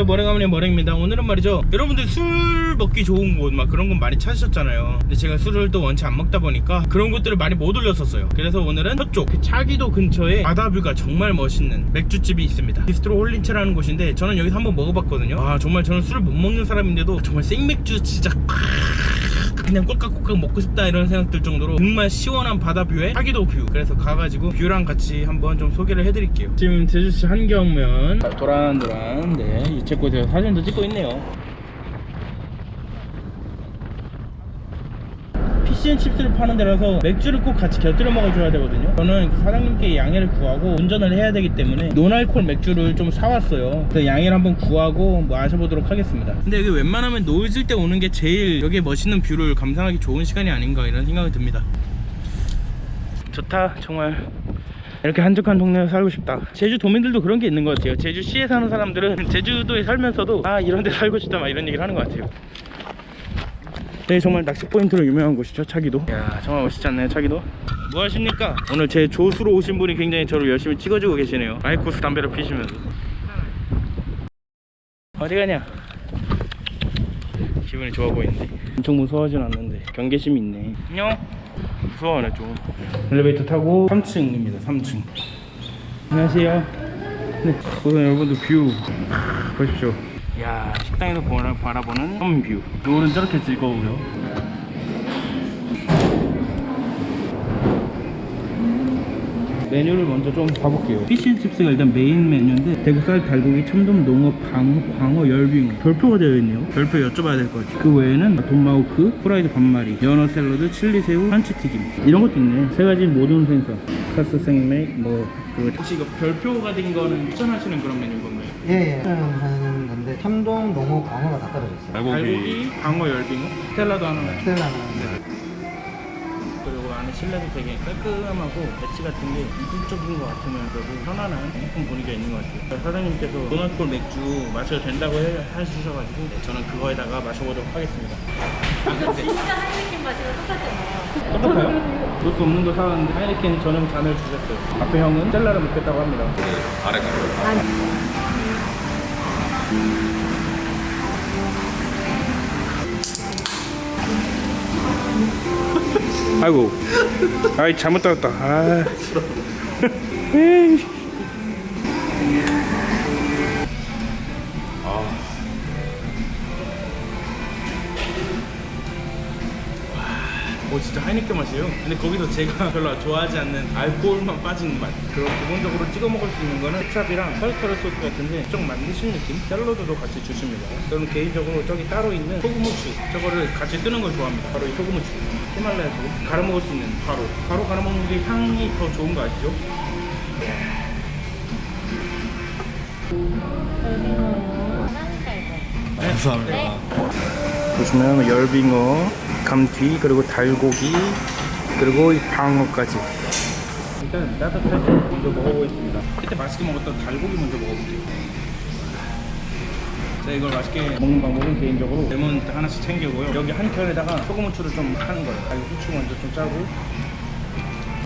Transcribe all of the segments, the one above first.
안녕하세요. 머랭가문의 머랭입니다. 오늘은 말이죠. 여러분들 술 먹기 좋은 곳 막 그런 건 많이 찾으셨잖아요. 근데 제가 술을 또 원체 안 먹다 보니까 그런 곳들을 많이 못 올렸었어요. 그래서 오늘은 저쪽 그 차기도 근처에 바다뷰가 정말 멋있는 맥주집이 있습니다. 비스트로 홀린체라는 곳인데 저는 여기서 한번 먹어봤거든요. 아 정말 저는 술을 못 먹는 사람인데도 정말 생맥주 진짜 그냥 꼴깍꼴깍 먹고 싶다 이런 생각 들 정도로 정말 시원한 바다 뷰에 사기도 뷰. 그래서 가가지고 뷰랑 같이 한번 좀 소개를 해드릴게요. 지금 제주시 한경면. 도란도란 네 유채꽃에서 사진도 찍고 있네요 피시앤칩스를 파는 데라서 맥주를 꼭 같이 곁들여 먹어줘야 되거든요. 저는 그 사장님께 양해를 구하고 운전을 해야 되기 때문에 노알콜 맥주를 좀 사왔어요. 그래서 양해를 한번 구하고 뭐 마셔보도록 하겠습니다. 근데 여기 웬만하면 노을 질 때 오는 게 제일 여기에 멋있는 뷰를 감상하기 좋은 시간이 아닌가 이런 생각이 듭니다. 좋다 정말. 이렇게 한적한 동네에 살고 싶다. 제주 도민들도 그런 게 있는 것 같아요. 제주시에 사는 사람들은 제주도에 살면서도 아 이런 데 살고 싶다 막 이런 얘기를 하는 것 같아요 네 정말 낚시 포인트로 유명한 곳이죠 차기도. 야 정말 멋있지 않나요 차기도? 뭐 하십니까? 오늘 제 조수로 오신 분이 굉장히 저를 열심히 찍어주고 계시네요. 아이코스 담배를 피시면서. 어디 가냐? 기분이 좋아 보이는데. 엄청 무서워하진 않는데. 경계심이 있네. 안녕. 무서워하네 좀. 엘리베이터 타고 3층입니다 3층. 안녕하세요. 네. 우선 여러분들 뷰 보십시오 야 식당에서 보라, 바라보는 섬뷰. 노을은 저렇게 즐거우요. 메뉴를 먼저 좀 봐볼게요. 피쉬앤칩스가 일단 메인 메뉴인데 대구살, 달고기, 참돔, 농어, 방어, 광어, 열빙어. 별표가 되어 있네요. 별표 여쭤봐야 될 것 같아요. 그 외에는 돈마우크, 프라이드 반마리, 연어 샐러드, 칠리새우, 한치튀김. 이런 것도 있네. 세 가지 모든 생선. 카스 생맥 뭐 그... 혹시 이거 별표가 된 거는 추천하시는 그런 메뉴인 건가요? 예, 예. 하는 건데 참돔, 농어, 광어가 다 떨어져 있어요. 달고기, 방어, 열빙어, 스텔라도 하나. 스텔라는 그리고 안에 실내도 되게 깔끔하고 배치 같은 게 이국적인 것 같으면서도 편안한 예쁜 분위기가 있는 것 같아요. 사장님께서 노나콜 맥주 마셔도 된다고 해, 해주셔가지고 네, 저는 그거에다가 마셔보도록 하겠습니다. 진짜 하이네켄 맛이랑 똑같잖아요. 똑같아요? 볼수 없는 거 사왔는데 하이네켄 전용 잔을 주셨어요. 앞에 형은 스텔라를 먹겠다고 합니다. 아 이고. 아이 잘못 따랐다. 아. 오 진짜 하이네켄 맛이에요. 근데 거기서 제가 별로 좋아하지 않는 알코올만 빠진 맛. 그리고 기본적으로 찍어 먹을 수 있는 거는 케찹이랑 타르타르 소스 같은데 좀 만드신 느낌? 샐러드도 같이 주십니다. 저는 개인적으로 저기 따로 있는 소금 후추. 저거를 같이 뜨는 걸 좋아합니다. 바로 이 소금 후추 히말라야 소금 갈아 먹을 수 있는 바로 바로 갈아 먹는 게 향이 더 좋은 거 아시죠? 감사합니다. 보시면 열빙어, 감튀, 그리고 달고기, 그리고 이 방어까지. 일단 따뜻할 때 먼저 먹어보겠습니다. 그때 맛있게 먹었던 달고기 먼저 먹어볼게요. 제가 이걸 맛있게 먹는 방법은 개인적으로 레몬 하나씩 챙기고요. 여기 한 켠에다가 소금 후추를 좀 하는 거예요. 후추 먼저 좀 짜고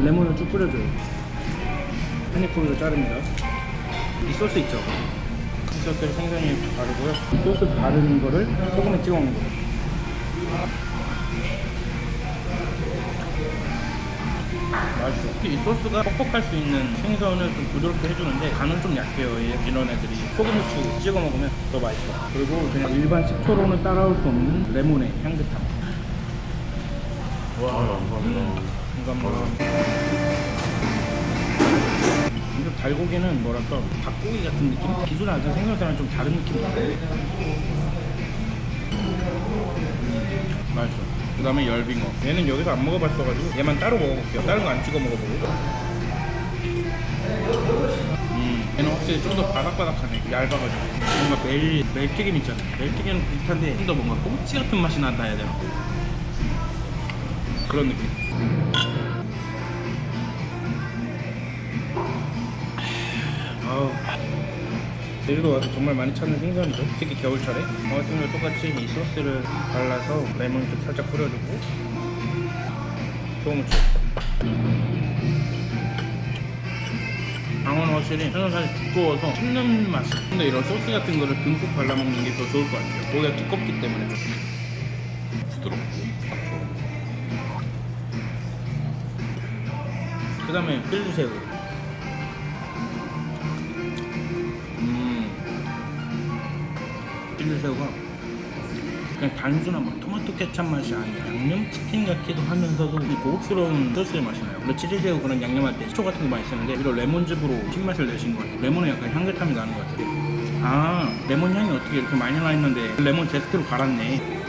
레몬을 쭉 뿌려줘요. 한입으로 자릅니다. 이 소스 있죠? 이 소스를 생선이 바르고요. 이 소스 바르는 거를 소금에 찍어 먹는 거예요. 맛있어. 이 소스가 뻑뻑할 수 있는 생선을 좀 부드럽게 해주는데 간은 좀 약해요. 얘- 이런 애들이 소금후추 찍어 먹으면 더 맛있어. 그리고 그냥 일반 식초로는 따라올 수 없는 레몬의 향긋함. 와, 감사합니다. 감사합니다. 이거 달고기는 뭐랄까 닭고기 같은 느낌? 기존에 알던 생선이랑 좀 다른 나요. 맛있어. 그 다음에 열빙어. 얘는 여기서 안 먹어봤어가지고 얘만 따로 먹어볼게요. 다른 거 안 찍어 먹어보고. 음, 얘는 확실히 좀 더 바삭바삭하네. 얇아가지고. 뭔가 멜, 멜튀김 있잖아. 멜튀김은 비슷한데 좀 더 뭔가 꼬치 같은 맛이 난다 해야 되나? 그런 느낌. 아우. 제주도 와서 정말 많이 찾는 생선이죠. 특히 겨울철에. 어, 같은 똑같이 이 소스를 발라서 레몬 좀 살짝 뿌려주고 소금후추. 장어는 확실히 생선 살이 두꺼워서 씹는 맛이 근데 이런 소스 같은 거를 듬뿍 발라먹는 게 더 좋을 것 같아요 고기가 두껍기 때문에 좀 부드럽고 그 다음에 필두새우 새우가 그냥 단순한 막 토마토 케찹 맛이 아니라 양념 치킨 같기도 하면서도 이 고급스러운 소스의 맛이 나요. 원래 치즈새우 그런 양념할 때 식초 같은 거 많이 쓰는데 이런 레몬즙으로 신맛을 내신 것 같아요. 레몬은 약간 향긋함이 나는 것 같아요. 아 레몬 향이 어떻게 이렇게 많이 나 있는데 레몬 제스트로 갈았네.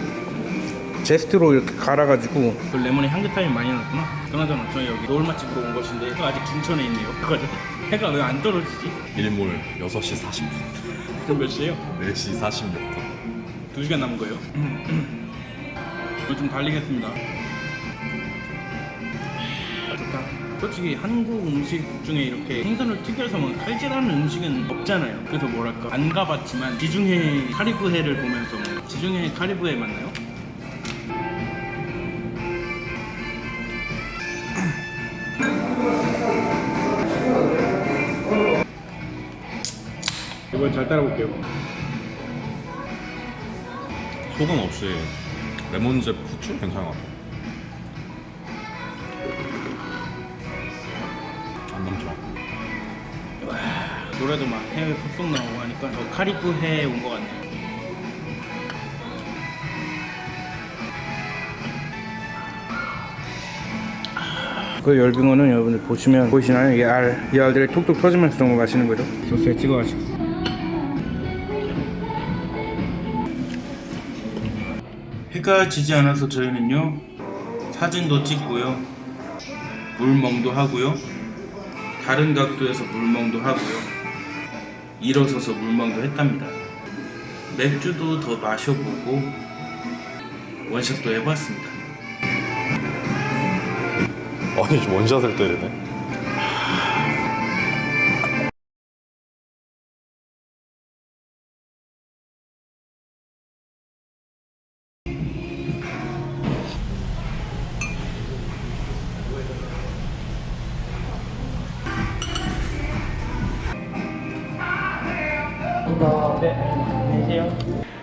제스트로 이렇게 갈아가지고. 그 레몬의 향긋함이 많이 났구나. 그나저나 저희 여기 노을 맛집으로 온 것인데 아직 중천에 있네요. 그거죠 해가 왜 안 떨어지지? 일몰 6시 40분 지금 몇 시에요? 4시 46분 2시간 남은 거예요? 이거 좀 달리겠습니다 좋다 솔직히 한국 음식 중에 이렇게 생선을 튀겨서 먹는 칼질하는 음식은 없잖아요 그래서 뭐랄까 안 가봤지만 지중해 카리브해를 보면서 뭐 지중해 카리브해 맞나요? 이번 잘 따라볼게요 소금 없이 레몬즙 후추 괜찮은 것 같아 안 넘쳐 노래도 막 해외 푹푹 나오고 하니까 저 카리브 해에 온 것 같네요. 그 열빙어는 여러분들 보시면 보이시나요? 이 알, 이 알들이 톡톡 터지면서 정말 맛있는 거죠. 소스에 찍어 가지고. 해가 지지 않아서 저희는요 사진도 찍고요 물멍도 하고요 다른 각도에서 물멍도 하고요. 일어서서 물멍도 했답니다. 맥주도 더 마셔보고 원샷도 해봤습니다. 아니 좀 원샷을 때리네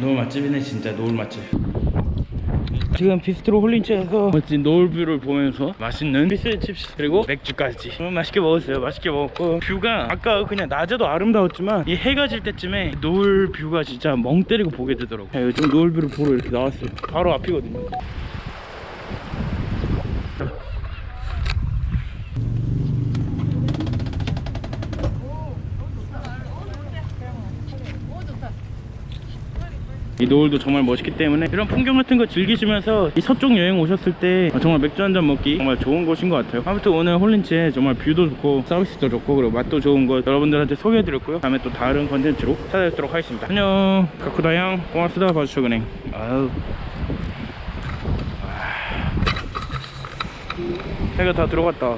노을 맛집이네 진짜. 노을 맛집. 지금 비스트로 홀린츠에서 멋진 노을뷰를 보면서 맛있는 피스칩스 그리고 맥주까지. 음, 맛있게 먹었어요. 맛있게 먹었고 뷰가 아까 그냥 낮에도 아름다웠지만 이 해가 질 때쯤에 노을 뷰가 진짜 멍 때리고 보게 되더라고요 요즘 노을뷰를 보러 이렇게 나왔어요. 바로 앞이거든요 이 노을도 정말 멋있기 때문에 이런 풍경 같은 거 즐기시면서 이 서쪽 여행 오셨을 때 정말 맥주 한 잔 먹기 정말 좋은 곳인 것 같아요. 아무튼 오늘 홀린츠에 정말 뷰도 좋고 서비스도 좋고 그리고 맛도 좋은 곳 여러분들한테 소개해드렸고요. 다음에 또 다른 컨텐츠로 찾아뵙도록 하겠습니다. 안녕. 가쿠다 양. 고맙습니다. 봐주셔서 그냥 아유. 아. 해가 다 들어갔다